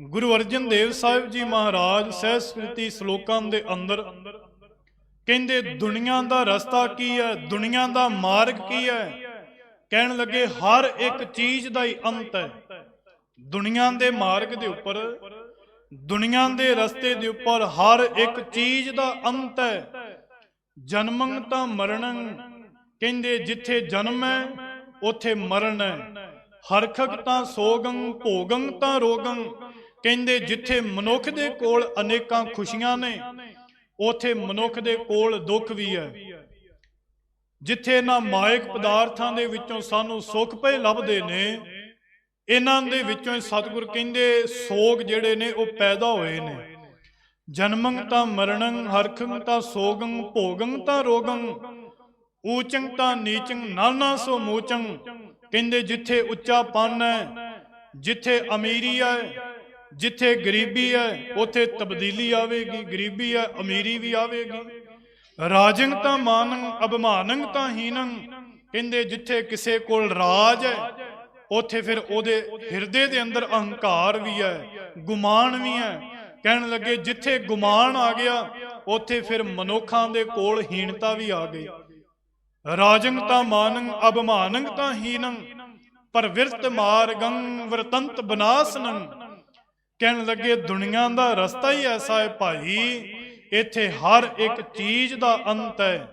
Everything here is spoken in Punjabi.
ਗੁਰੂ ਅਰਜਨ ਦੇਵ ਸਾਹਿਬ ਜੀ ਮਹਾਰਾਜ ਸਹਿ ਸਮ੍ਰਿਤੀ ਸ਼ਲੋਕਾਂ ਦੇ ਅੰਦਰ ਕਹਿੰਦੇ, ਦੁਨੀਆ ਦਾ ਰਸਤਾ ਕੀ ਹੈ? ਦੁਨੀਆ ਦਾ ਮਾਰਗ ਕੀ ਹੈ? ਕਹਿਣ ਲੱਗੇ, ਹਰ ਇੱਕ ਚੀਜ਼ ਦਾ ਹੀ ਅੰਤ ਹੈ। ਦੁਨੀਆ ਦੇ ਮਾਰਗ ਦੇ ਉੱਪਰ, ਦੁਨੀਆ ਦੇ ਰਸਤੇ ਦੇ ਉੱਪਰ ਹਰ ਇੱਕ ਚੀਜ਼ ਦਾ ਅੰਤ ਹੈ। ਜਨਮੰ ਤਾਂ ਮਰਣੰ ਕਹਿੰਦੇ, ਜਿੱਥੇ ਜਨਮ ਹੈ, ਉੱਥੇ ਮਰਨ ਹੈ। ਹਰਖਕ ਤਾਂ ਸੋਗੰ, ਭੋਗੰ ਤਾਂ ਰੋਗੰ। ਕਹਿੰਦੇ ਜਿੱਥੇ ਮਨੁੱਖ ਦੇ ਕੋਲ ਅਨੇਕਾਂ ਖੁਸ਼ੀਆਂ ਨੇ, ਉਥੇ ਮਨੁੱਖ ਦੇ ਕੋਲ ਦੁੱਖ ਵੀ ਹੈ। ਜਿੱਥੇ ਇਹਨਾਂ ਮਾਇਕ ਪਦਾਰਥਾਂ ਦੇ ਵਿੱਚੋਂ ਸਾਨੂੰ ਸੁੱਖ ਪਏ ਲੱਭਦੇ ਨੇ, ਇਹਨਾਂ ਦੇ ਵਿੱਚੋਂ ਹੀ ਸਤਿਗੁਰ ਕਹਿੰਦੇ ਸੋਗ ਜਿਹੜੇ ਨੇ ਉਹ ਪੈਦਾ ਹੋਏ ਨੇ। ਜਨਮੰ ਤਾਂ ਮਰਣੰ ਹਰਖੰ ਤਾਂ ਸੋਗੰ, ਭੋਗੰ ਤਾਂ ਰੋਗੰ, ਊਚੰ ਤਾਂ ਨੀਚੰ, ਨਾਨਾ ਸੋ ਮੂਚੰ। ਕਹਿੰਦੇ ਜਿੱਥੇ ਉੱਚਾ ਪੰਨ ਹੈ, ਜਿੱਥੇ ਅਮੀਰੀ ਹੈ ਜਿੱਥੇ ਗਰੀਬੀ ਹੈ, ਉੱਥੇ ਤਬਦੀਲੀ ਆਵੇਗੀ, ਗਰੀਬੀ ਹੈ, ਅਮੀਰੀ ਵੀ ਆਵੇਗੀ। ਰਾਜੰ ਤਾਂ ਮਾਨੰ ਅਭਿਮਾਨੰ ਤਾਂ ਹੀਨੰ ਕਹਿੰਦੇ ਜਿੱਥੇ ਕਿਸੇ ਕੋਲ ਰਾਜ ਹੈ, ਉੱਥੇ ਫਿਰ ਉਹਦੇ ਹਿਰਦੇ ਦੇ ਅੰਦਰ ਅਹੰਕਾਰ ਵੀ ਹੈ, ਗੁਮਾਨ ਵੀ ਹੈ। ਕਹਿਣ ਲੱਗੇ ਜਿੱਥੇ ਗੁਮਾਨ ਆ ਗਿਆ, ਉੱਥੇ ਫਿਰ ਮਨੁੱਖਾਂ ਦੇ ਕੋਲ ਹੀਣਤਾ ਵੀ ਆ ਗਈ। ਰਾਜੰ ਤਾਂ ਮਾਨੰ ਅਭਿਮਾਨੰ ਤਾਂ ਹੀਨੰ ਪਰਵਿਰਤ ਮਾਰਗੰ ਵਰਤੰਤ ਬਨਾਸਨੰ। ਕਹਿਣ ਲੱਗੇ, ਦੁਨੀਆ ਦਾ ਰਸਤਾ ਹੀ ਐਸਾ ਹੈ ਭਾਈ, ਇੱਥੇ ਹਰ ਇੱਕ ਚੀਜ਼ ਦਾ ਅੰਤ ਹੈ।